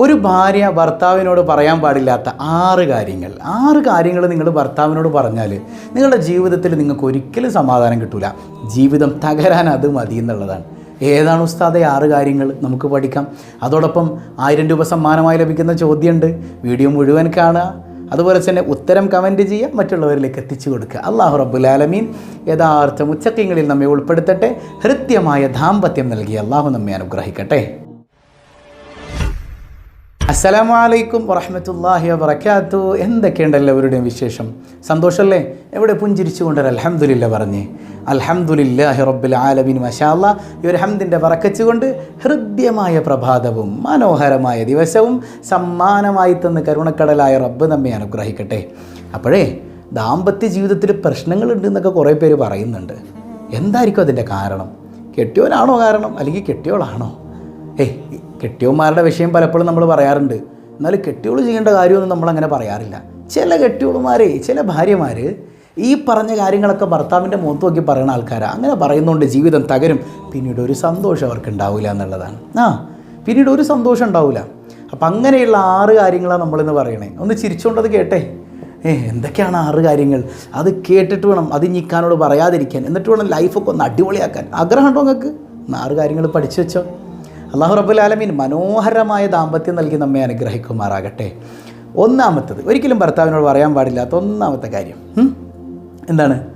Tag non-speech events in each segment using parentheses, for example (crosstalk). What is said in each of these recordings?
ഒരു ഭാര്യ ഭർത്താവിനോട് പറയാൻ പാടില്ലാത്ത ആറ് കാര്യങ്ങൾ. ആറ് കാര്യങ്ങൾ നിങ്ങൾ ഭർത്താവിനോട് പറഞ്ഞാൽ നിങ്ങളുടെ ജീവിതത്തിൽ നിങ്ങൾക്ക് ഒരിക്കലും സമാധാനം കിട്ടില്ല ജീവിതം തകരാൻ അത് മതി എന്നുള്ളതാണ്. ഏതാണ് ഉസ്താദെ ആറ് കാര്യങ്ങൾ നമുക്ക് പഠിക്കാം. അതോടൊപ്പം ആയിരം രൂപ സമ്മാനമായി ലഭിക്കുന്ന ചോദ്യമുണ്ട്. വീഡിയോ മുഴുവൻ കാണുക. അതുപോലെ തന്നെ ഉത്തരം കമന്റ് ചെയ്യുക. മറ്റുള്ളവരിലേക്ക് എത്തിച്ചു കൊടുക്കുക. അള്ളാഹു റബ്ബുലാലമീൻ യഥാർത്ഥ ഉച്ചക്കങ്ങളിൽ നമ്മെ ഉൾപ്പെടുത്തട്ടെ. ഹൃത്യമായ ദാമ്പത്യം നൽകി അള്ളാഹു നമ്മെ അനുഗ്രഹിക്കട്ടെ. അസ്സലാമു അലൈക്കും വറഹമത്തല്ലാഹി വബർക്കാത്തു എന്തൊക്കെയുണ്ട് എല്ലാവരുടെയും വിശേഷം? സന്തോഷമല്ലേ എവിടെ പുഞ്ചിരിച്ചുകൊണ്ട് അലഹമുല്ല പറഞ്ഞ്. അൽഹംദുലില്ലാഹി റബ്ബിൽ ആലമീൻ മഷാല്ല ഈ ഒരു ഹംദിന്റെ വറക്കച്ചുകൊണ്ട് ഹൃദ്യമായ പ്രഭാതവും മനോഹരമായ ദിവസവും സമ്മാനമായി തന്ന് കരുണക്കടലായ റബ്ബ് നമ്മെ അനുഗ്രഹിക്കട്ടെ. അപ്പോഴേ ദാമ്പത്യ ജീവിതത്തിൽ പ്രശ്നങ്ങളുണ്ട് എന്നൊക്കെ കുറേ പേര് പറയുന്നുണ്ട്. എന്തായിരിക്കും അതിന്റെ കാരണം? കെട്ടിയോനാണോ കാരണം? അല്ലെങ്കിൽ കെട്ടിയോളാണോ ഏയ് കെട്ടിയോന്മാരുടെ വിഷയം പലപ്പോഴും നമ്മൾ പറയാറുണ്ട്. എന്നാൽ കെട്ടിയവൾ ചെയ്യേണ്ട കാര്യമൊന്നും നമ്മളങ്ങനെ പറയാറില്ല. ചില കെട്ടിയോളുമാരെ ചില ഭാര്യമാർ ഈ പറഞ്ഞ കാര്യങ്ങളൊക്കെ ഭർത്താവിന്റെ മുഖത്ത് നോക്കി പറയുന്ന ആൾക്കാരാണ് അങ്ങനെ പറയുന്നതുകൊണ്ട് ജീവിതം തകരും. പിന്നീട് ഒരു സന്തോഷം അവർക്ക് ഉണ്ടാവില്ല എന്നുള്ളതാണ്. ആ പിന്നീട് ഒരു സന്തോഷം ഉണ്ടാവില്ല അപ്പം അങ്ങനെയുള്ള ആറ് കാര്യങ്ങളാണ് നമ്മളിന്ന് പറയണേ. ഒന്ന് ചിരിച്ചുകൊണ്ടത് കേട്ടേ. ഏ എന്തൊക്കെയാണ് ആറ് കാര്യങ്ങൾ? അത് കേട്ടിട്ട് വേണം അത് ഞിക്കാനോട് പറയാതിരിക്കാൻ. എന്നിട്ട് വേണം ലൈഫൊക്കെ ഒന്ന് അടിപൊളിയാക്കാൻ. ആഗ്രഹമുണ്ടോ നിങ്ങൾക്ക്? ആറ് കാര്യങ്ങൾ പഠിച്ചു വെച്ചോ. അള്ളാഹു റബ്ബുൽ ആലമീൻ മനോഹരമായ ദാമ്പത്യം നൽകി നമ്മെ അനുഗ്രഹിക്കുമാറാകട്ടെ. ഒന്നാമത്തത് ഒരിക്കലും ഭർത്താവിനോട് പറയാൻ പാടില്ലാത്ത ഒന്നാമത്തെ കാര്യം. എന്താണ്?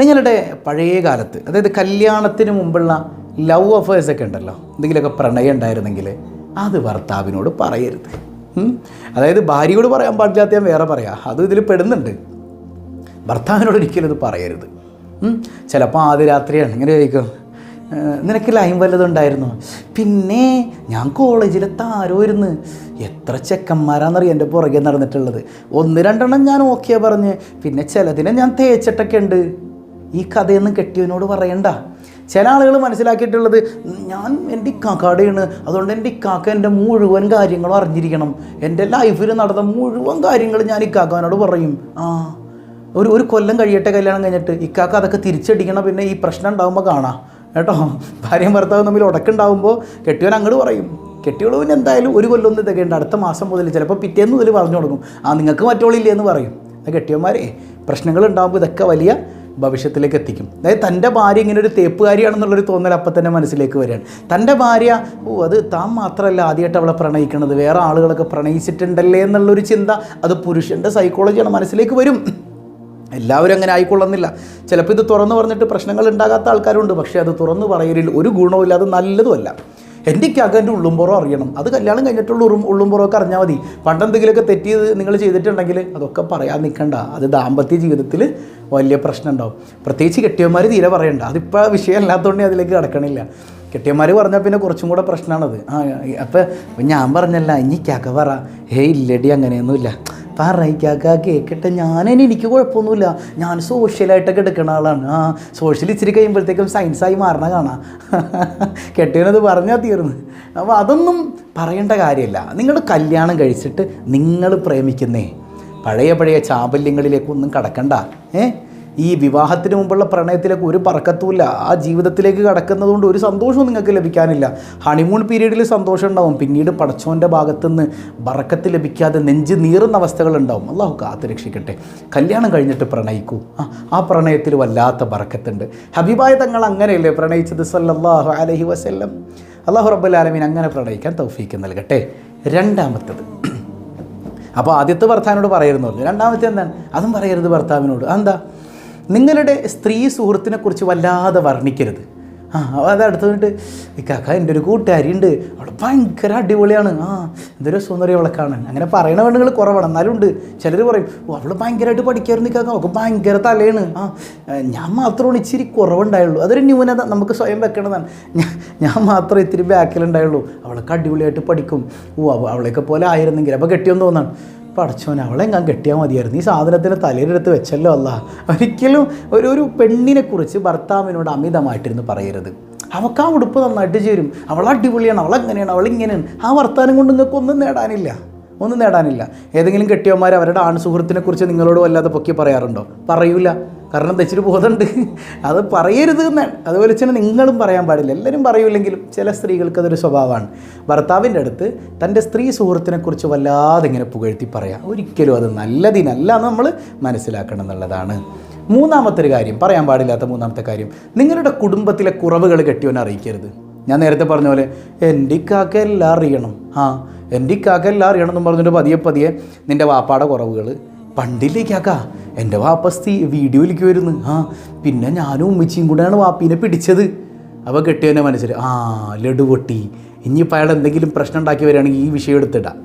നിങ്ങളുടെ പഴയ കാലത്ത് അതായത് കല്യാണത്തിന് മുമ്പുള്ള ലവ് അഫേഴ്സ് ഒക്കെ ഉണ്ടല്ലോ എന്തെങ്കിലുമൊക്കെ പ്രണയം ഉണ്ടായിരുന്നെങ്കിൽ അത് ഭർത്താവിനോട് പറയരുത്. അതായത് ഭാര്യയോട് പറയാൻ പാടില്ലാത്ത ഞാൻ വേറെ പറയാം. അതും ഇതിൽ പെടുന്നുണ്ട്. ഭർത്താവിനോട് ഒരിക്കലും ഇത് പറയരുത്. ചിലപ്പോൾ ആദ്യ രാത്രിയാണ്. ഇങ്ങനെ ചോദിക്കും? "ഏഹ്, നിനക്ക് ലൈം വല്ലതുണ്ടായിരുന്നു പിന്നെ ഞാൻ കോളേജിലെ ഇരുന്ന് എത്ര ചെക്കന്മാരാണെന്നറിയാം എന്റെ പുറകെ നടന്നിട്ടുള്ളത്. ഒന്ന് രണ്ടെണ്ണം ഞാൻ ഓക്കെ പറഞ്ഞ്. പിന്നെ ചിലതിനെ ഞാൻ തേച്ചിട്ടൊക്കെ ഉണ്ട്. ഈ കഥയൊന്നും കെട്ടിയവനോട് പറയണ്ട. ചില ആളുകൾ മനസ്സിലാക്കിയിട്ടുള്ളത് ഞാൻ എന്റെ ഇക്കാക്കാടെയാണ്. അതുകൊണ്ട് എന്റെ ഇക്കാക്ക എന്റെ മുഴുവൻ കാര്യങ്ങളും അറിഞ്ഞിരിക്കണം. എന്റെ ലൈഫിൽ നടന്ന മുഴുവൻ കാര്യങ്ങളും ഞാൻ ഇക്കാക്കാനോട് പറയും. ആ ഒരു ഒരു കൊല്ലം കഴിയട്ടെ കല്യാണം കഴിഞ്ഞിട്ട്. ഇക്കാക്ക അതൊക്കെ തിരിച്ചടിക്കണം. പിന്നെ ഈ പ്രശ്നം ഉണ്ടാകുമ്പോൾ കാണാം. കേട്ടോ? ഭാര്യയും ഭർത്താവും തമ്മിൽ ഉടക്കുണ്ടാകുമ്പോൾ കെട്ടിയവൻ അങ്ങോട്ട് പറയും കെട്ടിയോളൂ പിന്നെ എന്തായാലും ഒരു കൊല്ലം ഒന്നും തികയുണ്ട് അടുത്ത മാസം മുതൽ ചിലപ്പോൾ പിറ്റേന്ന് മുതൽ പറഞ്ഞു കൊടുക്കും ആ നിങ്ങൾക്ക് മറ്റോളില്ലേ എന്ന് പറയും. കെട്ടിയന്മാരെ പ്രശ്നങ്ങൾ ഉണ്ടാകുമ്പോൾ ഇതൊക്കെ വലിയ ഭവിഷ്യത്തിലേക്ക് എത്തിക്കും. അതായത് തന്റെ ഭാര്യ ഇങ്ങനെ ഒരു തേപ്പുകാരിയാണെന്നുള്ളൊരു തോന്നൽ അപ്പം തന്നെ മനസ്സിലേക്ക് വരികയാണ് തന്റെ ഭാര്യ ഓ അത് താൻ മാത്രമല്ല ആദ്യമായിട്ട് അവളെ പ്രണയിക്കുന്നത് വേറെ ആളുകളൊക്കെ പ്രണയിച്ചിട്ടുണ്ടല്ലേ എന്നുള്ളൊരു ചിന്ത അത് പുരുഷന്റെ സൈക്കോളജിയാണ് മനസ്സിലേക്ക് വരും. എല്ലാവരും അങ്ങനെ ആയിക്കൊള്ളുന്നില്ല. ചിലപ്പോൾ ഇത് തുറന്നു പറഞ്ഞിട്ട് പ്രശ്നങ്ങൾ ഉണ്ടാകാത്ത ആൾക്കാരുണ്ട്. പക്ഷേ അത് തുറന്നു പറയലിൽ ഒരു ഗുണവുമില്ല അത് നല്ലതുമല്ല. എന്റെ അകന്റെ ഉള്ളുംപുറം അറിയണം. അത് കല്യാണം കഴിഞ്ഞിട്ടുള്ള ഉറും ഉള്ളുംപുറമൊക്കെ അറിഞ്ഞാൽ മതി. പണ്ടെന്തെങ്കിലുമൊക്കെ തെറ്റ് ചെയ്ത് നിങ്ങൾ ചെയ്തിട്ടുണ്ടെങ്കിൽ അതൊക്കെ പറയാൻ നിൽക്കണ്ട. അത് ദാമ്പത്യ ജീവിതത്തിൽ വലിയ പ്രശ്നം ഉണ്ടാവും. പ്രത്യേകിച്ച് കെട്ടിയന്മാർ തീരെ പറയണ്ട. അതിപ്പോൾ വിഷയം അല്ലാത്തതുകൊണ്ട് അതിലേക്ക് കിടക്കണില്ല. കെട്ടിയന്മാർ പറഞ്ഞാൽ പിന്നെ കുറച്ചും കൂടെ പ്രശ്നമാണത് ആ അപ്പം ഞാൻ പറഞ്ഞല്ല ഇനി കക പറ. ഹേ ഇല്ലടി അങ്ങനെയൊന്നുമില്ല. പറയിക്കാക്ക കേൾക്കട്ടെ ഞാനതിന് എനിക്ക് കുഴപ്പമൊന്നുമില്ല. ഞാൻ സോഷ്യലായിട്ടൊക്കെ എടുക്കുന്ന ആളാണ്. ആ സോഷ്യൽ ഇച്ചിരി കഴിയുമ്പോഴത്തേക്കും സയൻസായി മാറണ കാണാം. (laughs) കെട്ടിയനത് പറഞ്ഞാൽ തീർന്ന്. അപ്പോൾ അതൊന്നും പറയേണ്ട കാര്യമില്ല. നിങ്ങൾ കല്യാണം കഴിച്ചിട്ട് നിങ്ങൾ പ്രേമിക്കുന്നേ. പഴയ പഴയ ചാബല്യങ്ങളിലേക്കൊന്നും കടക്കണ്ട. ഏ? ഈ വിവാഹത്തിന് മുമ്പുള്ള പ്രണയത്തിലേക്ക് ഒരു പറക്കത്തുമില്ല. ആ ജീവിതത്തിലേക്ക് കടക്കുന്നത് കൊണ്ട് ഒരു സന്തോഷവും നിങ്ങൾക്ക് ലഭിക്കാനില്ല. ഹണിമൂൺ പീരീഡിൽ സന്തോഷം ഉണ്ടാവും. പിന്നീട് പടച്ചോന്റെ ഭാഗത്തുനിന്ന് ബറക്കത്ത് ലഭിക്കാതെ നെഞ്ച് നീറുന്ന അവസ്ഥകളുണ്ടാവും അള്ളാഹു കാത്ത് രക്ഷിക്കട്ടെ കല്യാണം കഴിഞ്ഞിട്ട് പ്രണയിക്കൂ. ആ പ്രണയത്തിൽ വല്ലാത്ത ബറക്കത്തുണ്ട്. ഹബീബായ തങ്ങൾ അങ്ങനെയല്ലേ പ്രണയിച്ചത്? സല്ലാഹു അലഹി വസ്ല്ലം. അള്ളാഹു റബ്ബുലാലമീൻ അങ്ങനെ പ്രണയിക്കാൻ തൗഫീക്ക് നൽകട്ടെ. രണ്ടാമത്തത്. അപ്പോൾ ആദ്യത്തെ ഭർത്താവിനോട് പറയരുതെന്ന് പറഞ്ഞു. രണ്ടാമത്തെ എന്താണ്? അതും പറയരുത് ഭർത്താവിനോട്. അതെന്താ? നിങ്ങളുടെ സ്ത്രീ സുഹൃത്തിനെ കുറിച്ച് വല്ലാതെ വർണിക്കരുത്. ആ അത് അടുത്ത് വന്നിട്ട് ഇക്കാക്ക എന്റെ ഒരു കൂട്ടുകാരി ഉണ്ട്. അവൾ ഭയങ്കര അടിപൊളിയാണ്. ആ എന്തൊരു സുന്ദരി അവളെ കാണാൻ. അങ്ങനെ പറയണ പെണ്ണുങ്ങൾ കുറവാണ്. എന്നാലും ഉണ്ട്. ചിലർ പറയും ഓ അവൾ ഭയങ്കരമായിട്ട് പഠിക്കായിരുന്നു ഇക്കാക്ക. അവൾക്ക് ഭയങ്കര തലയാണ്. ആ ഞാൻ മാത്രമാണ് ഇച്ചിരി കുറവുണ്ടായുള്ളൂ. അതൊരു ന്യൂനത നമുക്ക് സ്വയം വെക്കണതാണ്. ഞാൻ മാത്രം ഇത്തിരി ബാക്കിലുണ്ടായുള്ളൂ. അവളൊക്കെ അടിപൊളിയായിട്ട് പഠിക്കും. ഓ അവ- അവളെയൊക്കെ പോലെ ആയിരുന്നെങ്കിൽ. അപ്പോൾ കെട്ടിയെന്ന് തോന്നാണ്. പഠിച്ചോൻ അവളെ ഞാൻ കെട്ടിയാൽ മതിയായിരുന്നു. ഈ സാധനത്തിന് തലയിലെടുത്ത് വെച്ചല്ലോ അല്ല. ഒരിക്കലും ഒരു ഒരു പെണ്ണിനെ കുറിച്ച് ഭർത്താവിനോട് അമിതമായിട്ടിരുന്ന് പറയരുത്. അവൾക്ക് ആ ഉടുപ്പ് നന്നായിട്ട് ചേരും. അവൾ അടിപൊളിയാണ് അവൾ അങ്ങനെയാണ് അവൾ ഇങ്ങനെയാണ്. ആ വർത്താനം കൊണ്ട് നിങ്ങൾക്ക് ഒന്നും നേടാനില്ല. ഒന്നും നേടാനില്ല. ഏതെങ്കിലും കെട്ടിയന്മാർ അവരുടെ ആൺ സുഹൃത്തിനെ കുറിച്ച് നിങ്ങളോട് വല്ലാതെ പൊക്കി പറയാറുണ്ടോ? പറയൂല. കാരണം തെച്ചിട്ട് ബോധമുണ്ട്. അത് പറയരുത് എന്നാണ് അതുപോലെ തന്നെ നിങ്ങളും പറയാൻ പാടില്ല. എല്ലാവരും പറയൂലെങ്കിലും ചില സ്ത്രീകൾക്ക് അതൊരു സ്വഭാവമാണ്. ഭർത്താവിന്റെ അടുത്ത് തന്റെ സ്ത്രീ സുഹൃത്തിനെക്കുറിച്ച് വല്ലാതെ ഇങ്ങനെ പുകഴ്ത്തി പറയാം. ഒരിക്കലും അത് നല്ലതിനല്ല എന്ന് നമ്മൾ മനസ്സിലാക്കണം എന്നുള്ളതാണ്. മൂന്നാമത്തെ ഒരു കാര്യം പറയാൻ പാടില്ലാത്ത മൂന്നാമത്തെ കാര്യം നിങ്ങളുടെ കുടുംബത്തിലെ കുറവുകൾ കെട്ടിയവനെ അറിയിക്കരുത്. ഞാൻ നേരത്തെ പറഞ്ഞ പോലെ എന്റെ ഇക്കാക്ക എല്ലാം അറിയണം. ആ എന്റെ ഇക്കാക്ക എല്ലാം അറിയണം എന്ന് പറഞ്ഞിട്ട് പതിയെ പതിയെ നിന്റെ വാപ്പാടെ കുറവുകൾ പണ്ടില്ലേക്കാക്ക എന്റെ വാപ്പസ്തി വീഡിയോയിലേക്ക് വരുന്നു. ആ പിന്നെ ഞാനും ഉമ്മച്ചിയും കൂടെയാണ് വാപ്പീനെ പിടിച്ചത്. അപ്പോൾ കെട്ടിയവനെ മനസ്സിൽ ആ ലഡു പൊട്ടി. ഇനിയിപ്പോൾ അയാൾ എന്തെങ്കിലും പ്രശ്നം ഉണ്ടാക്കി വരികയാണെങ്കിൽ ഈ വിഷയം എടുത്തിടാം.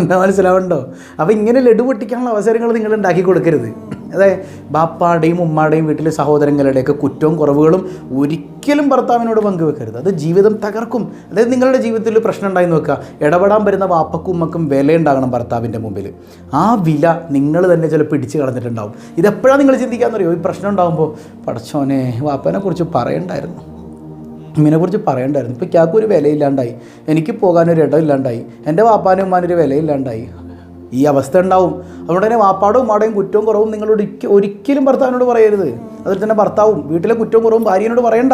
എന്താ (laughs) മനസ്സിലാവുണ്ടോ അപ്പോൾ ഇങ്ങനെ ലഡു പൊട്ടിക്കാനുള്ള അവസരങ്ങൾ നിങ്ങൾ ഉണ്ടാക്കി കൊടുക്കരുത്. അതായത് ബാപ്പാടെയും ഉമ്മാടെയും വീട്ടിലെ സഹോദരങ്ങളുടെയൊക്കെ കുറ്റവും കുറവുകളും ഒരിക്കലും ഭർത്താവിനോട് പങ്കുവെക്കരുത്. അത് ജീവിതം തകർക്കും. അതായത് നിങ്ങളുടെ ജീവിതത്തിൽ പ്രശ്നം ഉണ്ടായി നോക്കുക ഇടപെടാൻ വരുന്ന വാപ്പക്കും ഉമ്മക്കും വില ഉണ്ടാകണം ഭർത്താവിന്റെ മുമ്പിൽ. ആ വില നിങ്ങൾ തന്നെ ചിലപ്പോൾ പിടിച്ച് കളഞ്ഞിട്ടുണ്ടാവും. ഇതെപ്പോഴാണ് നിങ്ങൾ ചിന്തിക്കാമെന്നറിയോ ഈ പ്രശ്നം ഉണ്ടാകുമ്പോൾ പടച്ചോനെ വാപ്പനെ കുറിച്ച് പറയണ്ടായിരുന്നു. ഇതിനെക്കുറിച്ച് പറയണ്ടായിരുന്നു. ഇപ്പോൾ ക്യാക്ക് ഒരു വിലയില്ലാണ്ടായി. എനിക്ക് പോകാനൊരു ഇടമില്ലാണ്ടായി എന്റെ വാപ്പാനും ഉമ്മാനൊരു വിലയില്ലാണ്ടായി. ഈ അവസ്ഥ ഉണ്ടാവും. അതുകൊണ്ട് തന്നെ വാപ്പാടും ഉമ്മാടെയും കുറ്റവും കുറവും നിങ്ങളോട് ഒരിക്കലും ഭർത്താവിനോട് പറയരുത്. അതിൽ തന്നെ ഭർത്താവും വീട്ടിലെ കുറ്റവും കുറവും ഭാര്യനോട് പറയണ്ട.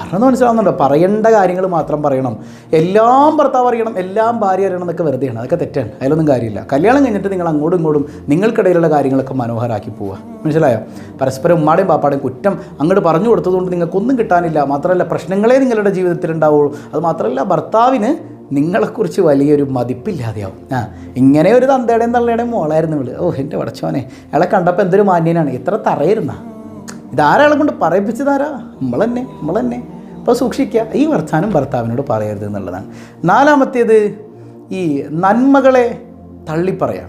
പറഞ്ഞത് മനസ്സിലാവുന്നുണ്ടോ? പറയേണ്ട കാര്യങ്ങൾ മാത്രം പറയണം. എല്ലാം ഭർത്താവ് അറിയണം എല്ലാം ഭാര്യ അറിയണം എന്നൊക്കെ വെറുതെയാണ്. അതൊക്കെ തെറ്റാണ്. അതിലൊന്നും കാര്യമില്ല. കല്യാണം കഴിഞ്ഞിട്ട് നിങ്ങൾ അങ്ങോട്ടും ഇങ്ങോട്ടും നിങ്ങൾക്കിടയിലുള്ള കാര്യങ്ങളൊക്കെ മനോഹരമാക്കി പോവുക. മനസ്സിലായോ? പരസ്പരം ഉമ്മാടെയും പാപ്പാടെയും കുറ്റം അങ്ങോട്ട് പറഞ്ഞു കൊടുത്തതുകൊണ്ട് നിങ്ങൾക്കൊന്നും കിട്ടാനില്ല. മാത്രമല്ല പ്രശ്നങ്ങളെ നിങ്ങളുടെ ജീവിതത്തിൽ ഉണ്ടാവുള്ളൂ അത് മാത്രമല്ല ഭർത്താവിന് നിങ്ങളെക്കുറിച്ച് വലിയൊരു മതിപ്പില്ലാതെയാവും. ആ ഇങ്ങനെ ഒരു തന്തയുടെയും തള്ളയുടെയും മോളായിരുന്നു ഇവൾ. ഓ എന്റെ വടച്ചോനെ അയാളെ കണ്ടപ്പോൾ എന്തൊരു മാന്യനാണ്. ഇത്ര തറയിരുന്ന. ഇതാരാളെ കൊണ്ട് പറയിപ്പിച്ചതാരാ? നമ്മൾ തന്നെ നമ്മൾ തന്നെ അപ്പോൾ സൂക്ഷിക്കുക ഈ വർത്താനം ഭർത്താവിനോട് പറയരുത് എന്നുള്ളതാണ്. നാലാമത്തേത് ഈ നന്മകളെ തള്ളിപ്പറയാം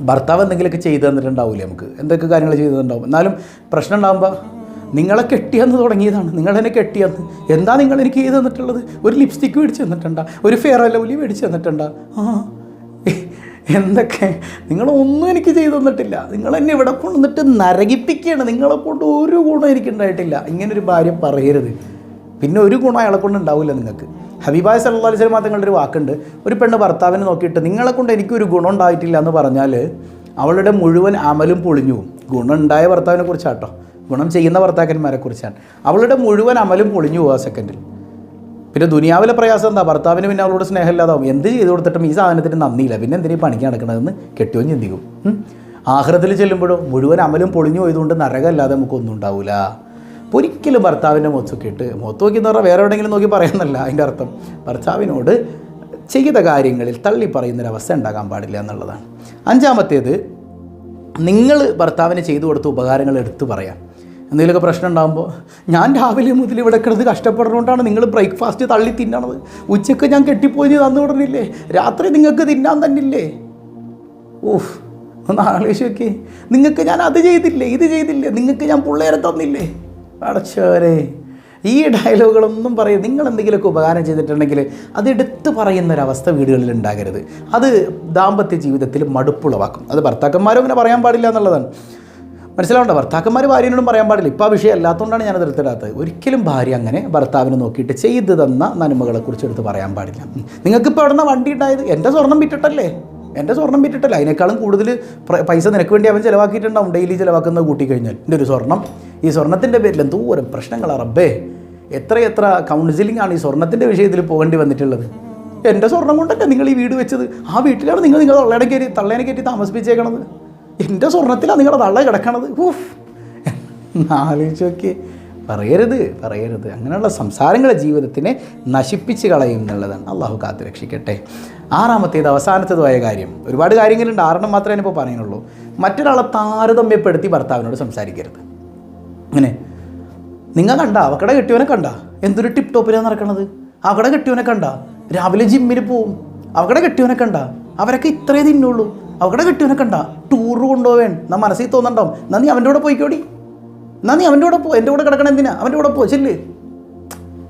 ഭർത്താവ് എന്തെങ്കിലുമൊക്കെ ചെയ്തു തന്നിട്ടുണ്ടാവില്ലേ നമുക്ക്? എന്തൊക്കെ കാര്യങ്ങൾ ചെയ്തു തന്നിട്ടുണ്ടാവും? എന്നാലും പ്രശ്നം ഉണ്ടാകുമ്പോൾ നിങ്ങളെ കെട്ടിയെന്ന് തുടങ്ങിയതാണ്. നിങ്ങളെന്നെ കെട്ടിയെന്ന്. എന്താ നിങ്ങൾ എനിക്ക് ചെയ്ത് തന്നിട്ടുള്ളത്? ഒരു ലിപ്സ്റ്റിക്ക് മേടിച്ച് തന്നിട്ടുണ്ട? ഒരു ഫെയർ ലവ്ലി മേടിച്ച് തന്നിട്ടുണ്ട? ആ. എന്തൊക്കെ? നിങ്ങളൊന്നും എനിക്ക് ചെയ്തു തന്നിട്ടില്ല. നിങ്ങൾ എന്നെ ഇവിടെ കൊണ്ടുവന്നിട്ട് നരകിപ്പിക്കുകയാണ്. നിങ്ങളെ കൊണ്ട് ഒരു ഗുണം എനിക്കുണ്ടായിട്ടില്ല ഇങ്ങനെ ഇങ്ങനൊരു ഭാര്യ പറയരുത്. പിന്നെ ഒരു ഗുണം അയാളെ കൊണ്ട് ഉണ്ടാവില്ല നിങ്ങൾക്ക്. ഹബീബായ് സല്ലാ മാത്രങ്ങളുടെ തങ്ങളുടെ ഒരു വാക്കുണ്ട്. ഒരു പെണ്ണ് ഭർത്താവിനെ നോക്കിയിട്ട് നിങ്ങളെ കൊണ്ട് എനിക്കൊരു ഗുണം ഉണ്ടായിട്ടില്ല എന്ന് പറഞ്ഞാൽ അവളുടെ മുഴുവൻ അമലും പൊളിഞ്ഞു പോകും. ഗുണം ഉണ്ടായ ഭർത്താവിനെ കുറിച്ചാട്ടോ. ഗുണം ചെയ്യുന്ന ഭർത്താക്കന്മാരെ കുറിച്ചാണ്. അവളുടെ മുഴുവൻ അമലും പൊളിഞ്ഞു പോകുക സെക്കൻഡിൽ പിന്നെ ദുനിയാവിലെ പ്രയാസം എന്താ? ഭർത്താവിന് പിന്നെ അവളോട് സ്നേഹമില്ലാതാവും. എന്ത് ചെയ്തു കൊടുത്തിട്ടും ഈ സാധനത്തിന് നന്ദിയില്ല. പിന്നെ എന്തിനീ പണിക്ക് നടക്കണതെന്ന് കെട്ടിയോ ചിന്തിക്കും. ആഹ്രത്തിൽ ചെല്ലുമ്പോഴോ മുഴുവൻ അമലും പൊളിഞ്ഞു പോയതുകൊണ്ട് നരകമല്ലാതെ നമുക്കൊന്നും ഉണ്ടാവില്ല ഒരിക്കലും ഭർത്താവിന്റെ മുഖത്തൊക്കെ ഇട്ട് മുഖത്ത് നോക്കി എന്ന് പറഞ്ഞാൽ വേറെ എവിടെയെങ്കിലും നോക്കി പറയുന്നല്ല അതിന്റെ അർത്ഥം. ഭർത്താവിനോട് ചെയ്ത കാര്യങ്ങളിൽ തള്ളി പറയുന്നൊരവസ്ഥ ഉണ്ടാകാൻ പാടില്ല എന്നുള്ളതാണ്. അഞ്ചാമത്തേത് നിങ്ങൾ ഭർത്താവിന് ചെയ്തു കൊടുത്ത ഉപകാരങ്ങൾ എടുത്തു പറയാം എന്തെങ്കിലുമൊക്കെ പ്രശ്നം ഉണ്ടാകുമ്പോൾ ഞാൻ രാവിലെ മുതൽ ഇവിടെ കിടന്ന് കഷ്ടപ്പെടുന്നതുകൊണ്ടാണ് നിങ്ങൾ ബ്രേക്ക്ഫാസ്റ്റ് തള്ളി തിന്നണത്. ഉച്ചയ്ക്ക് ഞാൻ കെട്ടിപ്പോയി തന്നു വിടണില്ലേ? രാത്രി നിങ്ങൾക്ക് തിന്നാൻ തന്നില്ലേ? ഓഹ് ഒന്ന് ആലോചിച്ച് നോക്കി. നിങ്ങൾക്ക് ഞാൻ അത് ചെയ്തില്ലേ ഇത് ചെയ്തില്ലേ നിങ്ങൾക്ക് ഞാൻ പിള്ളേരെ തന്നില്ലേ? അടച്ചവരെ ഈ ഡയലോഗുകളൊന്നും പറയും നിങ്ങൾ എന്തെങ്കിലുമൊക്കെ ഉപകാരം ചെയ്തിട്ടുണ്ടെങ്കിൽ അത് എടുത്തു പറയുന്നൊരവസ്ഥ വീടുകളിൽ ഉണ്ടാകരുത്. അത് ദാമ്പത്യ ജീവിതത്തിൽ മടുപ്പുളവാക്കും അത് ഭർത്താക്കന്മാരും അങ്ങനെ പറയാൻ പാടില്ല എന്നുള്ളതാണ്. മനസ്സിലാവണ്ട? ഭർത്താക്കന്മാർ ഭാര്യനോടും പറയാൻ പാടില്ല. ഇപ്പോൾ ആ വിഷയം അല്ലാത്തതുകൊണ്ടാണ് ഞാനത് എടുത്തിടാത്തത്. ഒരിക്കലും ഭാര്യ അങ്ങനെ ഭർത്താവിനെ നോക്കിയിട്ട് ചെയ്തു തന്ന നന്മകളെക്കുറിച്ച് എടുത്ത് പറയാൻ പാടില്ല. നിങ്ങൾക്കിപ്പോൾ അവിടെ നിന്ന് വണ്ടി ഉണ്ടായത് എന്റെ സ്വർണം വിറ്റിട്ടല്ലേ? എന്റെ സ്വർണം വിറ്റിട്ടല്ല. അതിനേക്കാളും കൂടുതൽ പൈസ നിനക്ക് വേണ്ടി അവൻ ചിലവാക്കിയിട്ടുണ്ടാവും. ഡെയിലി ചിലവാക്കുന്നത് കൂട്ടിക്കഴിഞ്ഞാൽ. എന്റെ ഒരു സ്വർണം. ഈ സ്വർണത്തിന്റെ പേരിൽ എന്തോരം പ്രശ്നങ്ങളാണ് റബ്ബേ. എത്ര എത്ര കൗൺസിലിംഗ് ആണ് ഈ സ്വർണത്തിന്റെ വിഷയത്തിൽ പോകേണ്ടി വന്നിട്ടുള്ളത്. എന്റെ സ്വർണം കൊണ്ടല്ലേ നിങ്ങൾ ഈ വീട് വെച്ചത്? ആ വീട്ടിലാണ് നിങ്ങൾ നിങ്ങൾ തള്ളേനെ കയറ്റി തള്ളേനെ കയറ്റി താമസിപ്പിച്ചേക്കണത്. എന്റെ സ്വർണത്തിലാണ് നിങ്ങളുടെ തള്ള കിടക്കണത്. ഊഫ് ആലോചിച്ച് നോക്കി പറയരുത് പറയരുത്. അങ്ങനെയുള്ള സംസാരങ്ങളെ ജീവിതത്തിനെ നശിപ്പിച്ച് കളയും എന്നുള്ളതാണ്. അള്ളാഹു കാത്തു രക്ഷിക്കട്ടെ. ആറാമത്തേത് അവസാനത്തേതുമായ കാര്യം. ഒരുപാട് കാര്യങ്ങളുണ്ട്. ആറെണ്ണം മാത്രമേ ഞാനിപ്പോൾ പറയുന്നുള്ളൂ. മറ്റൊരാളെ താരതമ്യപ്പെടുത്തി ഭർത്താവിനോട് സംസാരിക്കരുത്. അങ്ങനെ നിങ്ങൾ കണ്ട? അവക്കടെ കെട്ടിയവനെ കണ്ട? എന്തൊരു ടിപ്പ് ടോപ്പിലാണ് നടക്കണത്? അവക്കടെ കെട്ടിയവനെ കണ്ട? രാവിലെ ജിമ്മിൽ പോവും. അവക്കടെ കെട്ടിയവനെ കണ്ട? അവരൊക്കെ ഇത്രേ തിന്നുള്ളൂ. അവക്കടെ കെട്ടിയവനെ കണ്ട. ടൂറ് കൊണ്ടുപോവേൺ നാ മനസ്സിൽ തോന്നണ്ടോ എന്നാ നീ അവന്റെ കൂടെ പോയിക്കോടി. എന്നാ നീ അവന്റെ കൂടെ പോ എന്റെ കൂടെ കിടക്കണം എന്തിനാ? അവന്റെ കൂടെ പോ ചെല്ല്.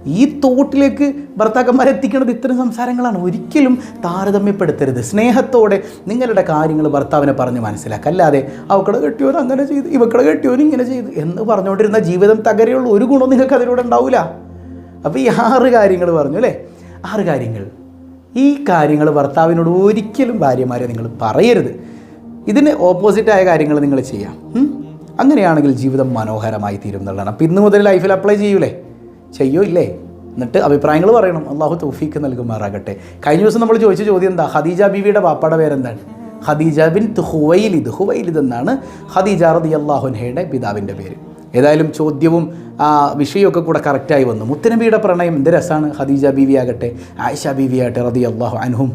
ഈ തോട്ടിലേക്ക് ഭർത്താക്കന്മാരെ എത്തിക്കുന്നത് ഇത്തരം സംസാരങ്ങളാണ്. ഒരിക്കലും താരതമ്യപ്പെടുത്തരുത്. സ്നേഹത്തോടെ നിങ്ങളുടെ കാര്യങ്ങൾ ഭർത്താവിനെ പറഞ്ഞ് മനസ്സിലാക്കുക അല്ലാതെ അവക്കടെ കെട്ടിയോൻ അങ്ങനെ ചെയ്ത് ഇവക്കടെ കെട്ടിയോൻ ഇങ്ങനെ ചെയ്ത് എന്ന് പറഞ്ഞുകൊണ്ടിരുന്ന ജീവിതം തകരെയുള്ള ഒരു ഗുണം നിങ്ങൾക്ക് അതിലൂടെ ഉണ്ടാവില്ല അപ്പോൾ ഈ ആറ് കാര്യങ്ങൾ പറഞ്ഞു അല്ലേ? ആറ് കാര്യങ്ങൾ. ഈ കാര്യങ്ങൾ ഭർത്താവിനോട് ഒരിക്കലും ഭാര്യമാരെ നിങ്ങൾ പറയരുത്. ഇതിന് ഓപ്പോസിറ്റായ കാര്യങ്ങൾ നിങ്ങൾ ചെയ്യാം. അങ്ങനെയാണെങ്കിൽ ജീവിതം മനോഹരമായി തീരും എന്നുള്ളതാണ്. അപ്പം ഇന്ന് മുതൽ ലൈഫിൽ അപ്ലൈ ചെയ്യൂലേ? ചെയ്യോ ഇല്ലേ? എന്നിട്ട് അഭിപ്രായങ്ങൾ പറയണം. അള്ളാഹു തൗഫീക്ക് നൽകുമാറാകട്ടെ. കഴിഞ്ഞ ദിവസം നമ്മൾ ചോദിച്ച ചോദ്യം എന്താ? ഖദീജ ബീവിയുടെ പാപ്പയുടെ പേരെന്താണ്? Khadija bin Khuwaylid. ഹുവൈലിദ് എന്നാണ് ഖദീജ റതി അള്ളാഹുൻഹയുടെ പിതാവിന്റെ പേര്. ഏതായാലും ചോദ്യവും വിഷയമൊക്കെ കൂടെ കറക്റ്റായി വന്നു. മുത്തനബിയുടെ പ്രണയം എന്ത് രസമാണ് ഖദീജ ബീവി ആകട്ടെ ആയിഷ ബീവി ആകട്ടെ റതി അള്ളാഹു അനുഹും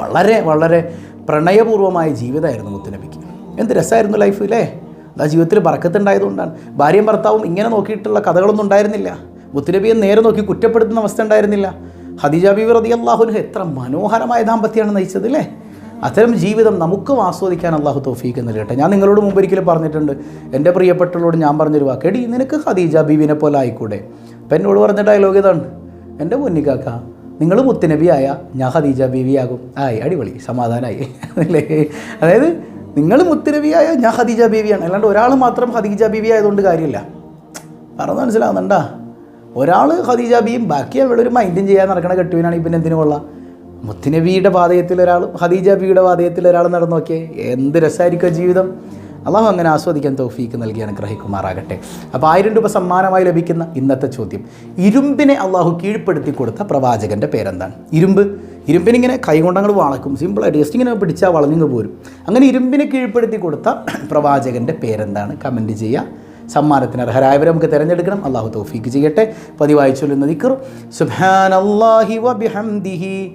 വളരെ വളരെ പ്രണയപൂർവമായ ജീവിതമായിരുന്നു മുത്തനബിക്ക്. എന്ത് രസമായിരുന്നു ലൈഫ് അല്ലേ? ആ ജീവിതത്തിൽ ബറക്കത്തുണ്ടായതുകൊണ്ടാണ് ഭാര്യയും ഭർത്താവും ഇങ്ങനെ നോക്കിയിട്ടുള്ള കഥകളൊന്നും ഉണ്ടായിരുന്നില്ല. മുത്തനബിയെ നേരെ നോക്കി കുറ്റപ്പെടുത്തുന്ന അവസ്ഥ ഉണ്ടായിരുന്നില്ല. ഹദീജ ബീവി റതി അള്ളാഹുന് എത്ര മനോഹരമായ ദാമ്പത്യമാണ് നയിച്ചത് അല്ലേ? അത്തരം ജീവിതം നമുക്കും ആസ്വദിക്കാൻ അള്ളാഹു തോഫീക്ക് നൽകട്ടെ. ഞാൻ നിങ്ങളോട് മുമ്പ് ഒരിക്കലും പറഞ്ഞിട്ടുണ്ട്. എന്റെ പ്രിയപ്പെട്ടവരോട് ഞാൻ പറഞ്ഞൊരു വാക്ക്. എടി നിനക്ക് ഖദീജ ബീവിനെ പോലെ ആയിക്കൂടെ? അപ്പം എന്നോട് പറഞ്ഞ ഡയലോഗ് ഇതാണ്. എന്റെ പൊന്നിക്കാക്ക നിങ്ങൾ മുത്തുനബിയായ ഞാൻ ഖദീജ ബീവിയാകും. ആയി അടിപൊളി സമാധാനമായി (laughs) അല്ലേ? അതായത് നിങ്ങൾ മുത്തുനബിയായ ഞാൻ ഖദീജ ബീവിയാണ്. അല്ലാണ്ട് ഒരാൾ മാത്രം ഖദീജ ബീവി ആയതുകൊണ്ട് കാര്യമില്ല. പറഞ്ഞു മനസ്സിലാവുന്നുണ്ടാ? ഒരാൾ ഖദീജ ബിയും ബാക്കി അവിടെ ഒരു മൈൻഡും ചെയ്യാൻ നടക്കണ കെട്ടുവിനാണെങ്കിൽ പിന്നെ എന്തിനു കൊള്ളാം? മുത്തുനബിയുടെ പാതയത്തിൽ ഒരാളും ഖദീജ ബിയുടെ പാതയത്തിൽ ഒരാൾ നടന്നു നോക്കിയേ എന്ത് രസമായിരിക്കും ജീവിതം. അള്ളാഹു അങ്ങനെ ആസ്വദിക്കാൻ തൗഫീക്ക് നൽകി അനുഗ്രഹിക്കുമാറാകട്ടെ. അപ്പോൾ ആയിരം രൂപ സമ്മാനമായി ലഭിക്കുന്ന ഇന്നത്തെ ചോദ്യം. ഇരുമ്പിനെ അള്ളാഹു കീഴ്പ്പെടുത്തി കൊടുത്ത പ്രവാചകന്റെ പേരെന്താണ്? ഇരുമ്പ്. ഇരുമ്പിനിങ്ങനെ കൈകൊണ്ടങ്ങൾ വളക്കും. സിമ്പിളായിട്ട് ജസ്റ്റ് ഇങ്ങനെ പിടിച്ചാൽ വളഞ്ഞു പോരും. അങ്ങനെ ഇരുമ്പിനെ കീഴ്പ്പെടുത്തി കൊടുത്ത പ്രവാചകന്റെ പേരെന്താണ്? കമന്റ് ചെയ്യുക സമ്മാനത്തിന് അർഹരായവരെ നമുക്ക് തിരഞ്ഞെടുക്കണം. അള്ളാഹു തൗഫീക്ക് ചെയ്യട്ടെ. പതിവായി ചൊല്ലുന്ന സുബ്ഹാനല്ലാഹി വബിഹംദിഹി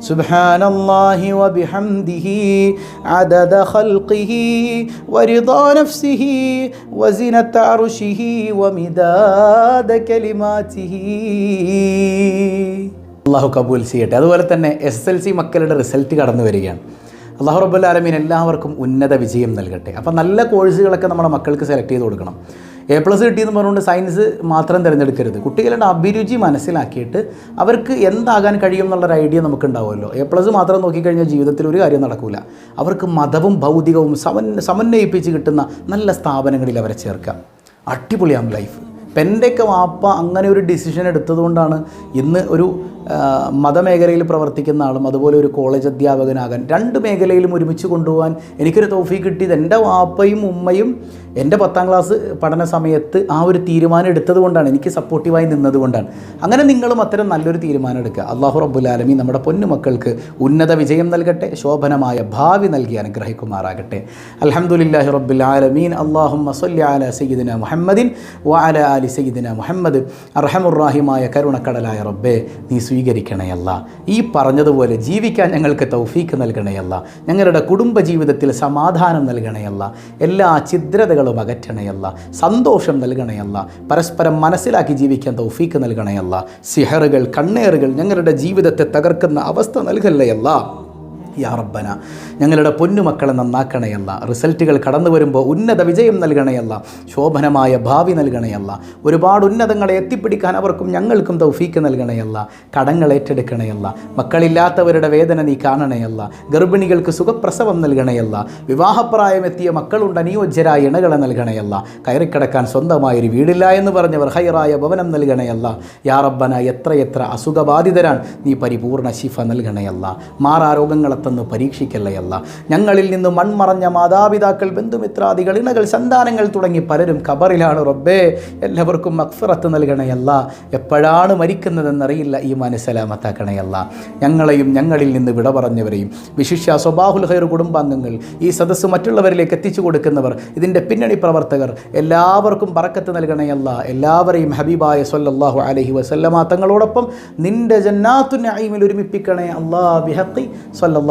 سبحان الله وبحمده عدد خلقه ورضا نفسه وزنة عرشه ومداد كلماته അള്ളാഹു കബൂൽ ചെയ്യട്ടെ അതുപോലെ തന്നെ എസ് എൽ സി മക്കളുടെ റിസൾട്ട് കടന്നു വരികയാണ് അള്ളാഹു റബ്ബുൽ ആലമീൻ എല്ലാവർക്കും ഉന്നത വിജയം നൽകട്ടെ അപ്പോൾ നല്ല കോഴ്സുകളൊക്കെ നമ്മുടെ മക്കൾക്ക് സെലക്ട് ചെയ്ത് കൊടുക്കണം എ പ്ലസ് കിട്ടിയെന്ന് പറഞ്ഞുകൊണ്ട് സയൻസ് മാത്രം തിരഞ്ഞെടുക്കരുത്. കുട്ടികളുടെ അഭിരുചി മനസ്സിലാക്കിയിട്ട് അവർക്ക് എന്താകാൻ കഴിയും എന്നുള്ളൊരു ഐഡിയ നമുക്ക് ഉണ്ടാവുമല്ലോ എ പ്ലസ് മാത്രം നോക്കിക്കഴിഞ്ഞാൽ ജീവിതത്തിൽ ഒരു കാര്യം നടക്കില്ല അവർക്ക് മതവും ഭൗതികവും സമൻ സമന്വയിപ്പിച്ച് കിട്ടുന്ന നല്ല സ്ഥാപനങ്ങളിൽ അവരെ ചേർക്കാം അടിപൊളിയാം ലൈഫ് എന്റെയൊക്കെ വാപ്പ അങ്ങനെ ഒരു ഡിസിഷൻ എടുത്തതുകൊണ്ടാണ് ഇന്ന് ഒരു മതമേഖലയിൽ പ്രവർത്തിക്കുന്ന ആളും അതുപോലെ ഒരു കോളേജ് അധ്യാപകനാകാൻ രണ്ട് മേഖലയിലും ഒരുമിച്ച് കൊണ്ടുപോകാൻ എനിക്കൊരു തോഫി കിട്ടിയത് എന്റെ വാപ്പയും ഉമ്മയും എന്റെ പത്താം ക്ലാസ് പഠന സമയത്ത് ആ ഒരു തീരുമാനം എടുത്തത് കൊണ്ടാണ്. എനിക്ക് സപ്പോർട്ടീവായി നിന്നതുകൊണ്ടാണ് അങ്ങനെ നിങ്ങളും അത്തരം നല്ലൊരു തീരുമാനം എടുക്കുക. അള്ളാഹു റബ്ബുലാലമി നമ്മുടെ പൊന്നുമക്കൾക്ക് ഉന്നത വിജയം നൽകട്ടെ ശോഭനമായ ഭാവി നൽകി അനുഗ്രഹിക്കുമാറാകട്ടെ. അൽഹംദുലില്ലാഹി റബ്ബിൽ ആലമീൻ. അള്ളാഹും സല്ലി അല സയ്യിദിന മുഹമ്മദിൻ വ അല സയ്യിദിന മുഹമ്മദ്. അർഹമുറാഹിമായ കരുണക്കടലായ റബ്ബെ നീ സ്വീകരിക്കണയല്ല. ഈ പറഞ്ഞതുപോലെ ജീവിക്കാൻ ഞങ്ങൾക്ക് തൗഫീക്ക് നൽകണയല്ല. ഞങ്ങളുടെ കുടുംബ ജീവിതത്തിൽ സമാധാനം നൽകണയല്ല. എല്ലാ ഛിദ്രതകളും അകറ്റണയല്ല. സന്തോഷം നൽകണയല്ല. പരസ്പരം മനസ്സിലാക്കി ജീവിക്കാൻ തൗഫീക്ക് നൽകണയല്ല. സിഹറുകൾ കണ്ണേറുകൾ ഞങ്ങളുടെ ജീവിതത്തെ തകർക്കുന്ന അവസ്ഥ നൽകല്ലയല്ല. യാ റബ്ബന ഞങ്ങളുടെ പൊന്നുമക്കളെ നന്നാക്കണയല്ല. റിസൾട്ടുകൾ കടന്നു വരുമ്പോൾ ഉന്നത വിജയം നൽകണയല്ല. ശോഭനമായ ഭാവി നൽകണയല്ല. ഒരുപാട് ഉന്നതങ്ങളെ എത്തിപ്പിടിക്കാൻ അവർക്കും ഞങ്ങൾക്കും തൗഫീക്ക് നൽകണയല്ല. കടങ്ങൾ ഏറ്റെടുക്കണയല്ല. മക്കളില്ലാത്തവരുടെ വേദന നീ കാണണയല്ല. ഗർഭിണികൾക്ക് സുഖപ്രസവം നൽകണയല്ല. വിവാഹപ്രായമെത്തിയ മക്കളുണ്ട് അനുയോജ്യരായ ഇണകളെ നൽകണയല്ല. കയറിക്കിടക്കാൻ സ്വന്തമായൊരു വീടില്ല എന്ന് പറഞ്ഞവർ ഹൈറായ ഭവനം നൽകണയല്ല. യാ റബ്ബന എത്രയെത്ര അസുഖബാധിതരാണ്. നീ പരിപൂർണ ശിഫ നൽകണയല്ല. മാറാരോഗങ്ങളെ തന്നു പരീക്ഷിക്കല്ലയല്ല. ഞങ്ങളിൽ നിന്ന് മൺമറഞ്ഞ മാതാപിതാക്കൾ ബന്ധുമിത്രാദികൾ ഇണകൾ സന്താനങ്ങൾ തുടങ്ങി പലരും ഖബറിലാണ് റബ്ബേ. എല്ലാവർക്കും മക്ഫിറത്ത് നൽകണയല്ല. എപ്പോഴാണ് മരിക്കുന്നതെന്നറിയില്ല. ഈ മനസ്സലാമത്താക്കണയല്ല ഞങ്ങളെയും ഞങ്ങളിൽ നിന്ന് വിട പറഞ്ഞവരെയും വിശിഷ്യ സ്വബാഹുൽ ഹൈർ കുടുംബാംഗങ്ങൾ ഈ സദസ്സ് മറ്റുള്ളവരിലേക്ക് എത്തിച്ചു കൊടുക്കുന്നവർ ഇതിന്റെ പിന്നണി പ്രവർത്തകർ എല്ലാവർക്കും പറക്കത്ത് നൽകണയല്ല. എല്ലാവരെയും ഹബീബായ സല്ലല്ലാഹു അലഹി വസല്ലമ തങ്ങളോടൊപ്പം നിന്റെ ജന്നാത്തു നഈമിൽ ഒരുമിപ്പിക്കണേ.